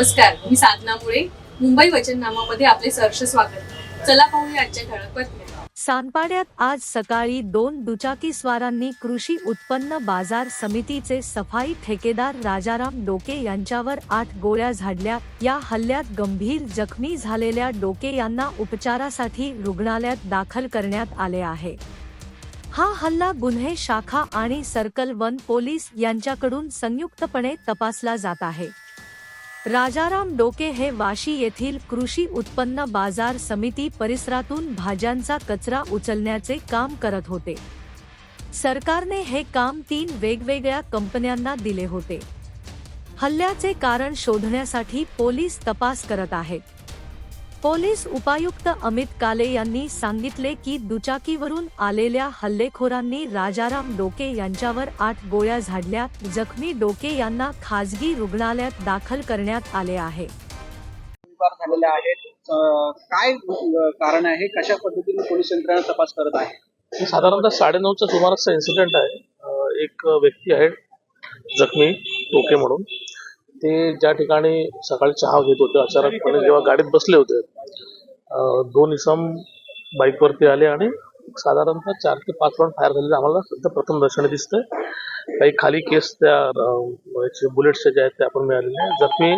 नमस्कार मी साधना मुळे. मुंबई वचननामामध्ये आपले सहर्ष स्वागत. चला पाहूया आजच्या ठळक बातम्या. सानपाड्यात आज सकाळी दोन दुचाकीस्वारांनी कृषी उत्पन्न बाजार समितीचे सफाई ठेकेदार राजाराम डोके यांच्यावर आठ गोळ्या झाडल्या. या हल्ल्यात गंभीर जखमी झालेल्या डोके यांना उपचारासाठी रुग्णालयात दाखल करण्यात आले आहे. हा हल्ला गुन्हे शाखा आणि सर्कल वन पोलीस यांच्याकडून संयुक्तपणे तपासला जात आहे. राजाराम डोके हे वाशी येथील कृषी उत्पन्न बाजार समिती परिसरातून भाज्यांचा कचरा उचलण्याचे काम करत होते. सरकारने हे काम तीन वेगवेगळ्या कंपन्यांना दिले होते. हल्ल्याचे कारण शोधण्यासाठी पोलीस तपास करत आहेत. पोलीस उपायुक्त अमित काले यांनी सांगितले की दुचाकीवरून आलेल्या हल्लेखोरांनी राजाराम डोके यांच्यावर आठ गोळ्या झाडल्या. जखमी डोके यांना खासगी रुग्णालयात दाखल करण्यात आले आहे. आहेत. काय कारण आहे? कशा पद्धतीने पोलीस यंत्रणा तपास करत आहे? हे साधारणतः साडेनऊच्या सुमाराचा इन्सिडेंट आहे. एक व्यक्ती आहे जखमी टोके म्हणून. ते ज्या ठिकाणी सकाळी चहा घेत होते अचानकपणे जेव्हा गाडीत बसले होते दोन इसम बाईकवरती आले आणि साधारणतः चार ते पाच राऊंड फायर झालेले आम्हाला सध्या प्रथम दर्शनी दिसतंय. काही खाली केस त्या बुलेट्सचे जे आहेत ते आपण मिळालेले आहे जखमी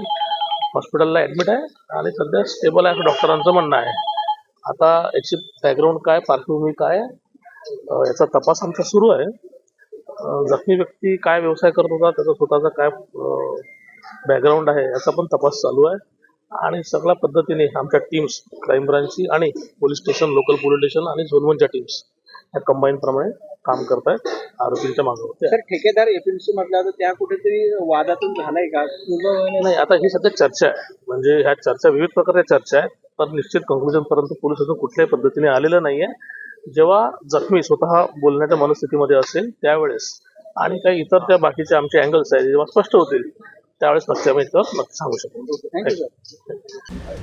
हॉस्पिटलला ॲडमिट आहे आणि सध्या स्टेबल आहे असं डॉक्टरांचं म्हणणं आहे. आता याची बॅकग्राऊंड काय पार्श्वभूमी काय याचा तपास आमचा सुरू आहे. जखमी व्यक्ती काय व्यवसाय करत होता त्याचा स्वतःचा काय बॅकग्राऊंड आहे याचा पण तपास चालू आहे. आणि सगळ्या पद्धतीने आमच्या टीम्स क्राईम ब्रांचची आणि police station local police station आणि झोन वनच्या टीम्स या कंबाईन प्रमाणे काम करतायत आरोपींच्या मागे सर ठेकेदार एपीएमसी म्हटलं तर त्या कुठेतरी वादातून झालाय का? नाही आता ही सध्या चर्चा आहे. म्हणजे ह्या चर्चा विविध प्रकारच्या चर्चा आहेत पण निश्चित कंक्लुजन पर्यंत पोलीस अजून कुठल्याही पद्धतीने आलेलं नाहीये. जेव्हा जखमी स्वतः बोलण्याच्या मनस्थितीमध्ये असेल त्यावेळेस आणि काही इतर त्या बाकीचे आमचे अँगल्स आहेत जेव्हा स्पष्ट होतील त्यावेळेस इथं नक्की सांगू शकतो.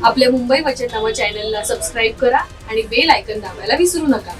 आपल्या मुंबई वचननामा चॅनलला सबस्क्राईब करा आणि बेल आयकन दाबायला विसरू नका.